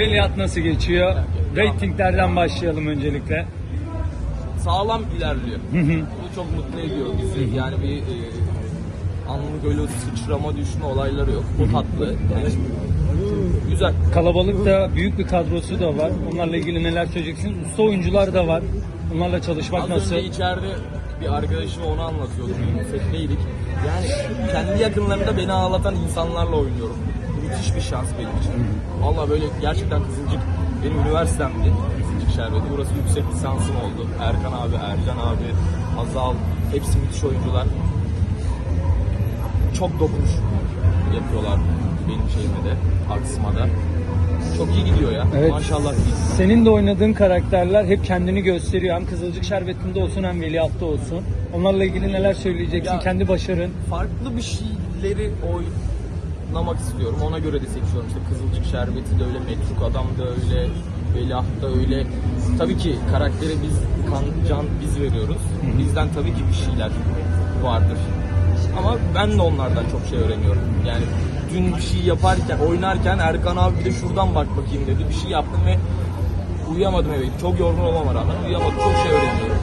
Veliaht nasıl geçiyor? Ratinglerden başlayalım öncelikle. Sağlam ilerliyor. Bu çok mutlu ediyor bizi. Yani bir e, anlık öyle sıçrama düşme olayları yok. O tatlı. Yani, güzel. Kalabalık da büyük bir kadrosu da var. Onlarla ilgili neler söyleyeceksiniz? Usta oyuncular da var. Onlarla çalışmak Az nasıl? önce içeride bir arkadaşım onu anlatıyordu. Setteydik. Yani kendi yakınlarında beni ağlatan insanlarla oynuyorum. Müthiş bir şans benim için. Valla böyle gerçekten Kızılcık benim üniversitemdi. Kızılcık Şerbeti. Burası yüksek lisansım oldu. Erkan abi, Ercan abi, Hazal. Hepsi müthiş oyuncular. Çok dokunuş yapıyorlar benim şeyime de, Aksım'a da. Çok iyi gidiyor ya. Evet. Maşallah iyi. Senin de oynadığın karakterler hep kendini gösteriyor. Hem Kızılcık Şerbeti'nde olsun hem Veliaht'ta olsun. Onlarla ilgili neler söyleyeceksin? Ya- Kendi başarın. farklı bir şeyleri oynamak istiyorum. Ona göre de seçiyorum. İşte Kızılcık Şerbeti de öyle, Metruk Adam da öyle, Veliaht da öyle. Tabii ki karakteri biz, kan, can biz veriyoruz. Bizden tabii ki bir şeyler vardır. Ama ben de onlardan çok şey öğreniyorum. Yani dün bir şey yaparken, oynarken Erkan abi de şuradan bak bakayım dedi. Bir şey yaptım ve uyuyamadım eve. Çok yorgun olmama rağmen uyuyamadım. Çok şey öğreniyorum.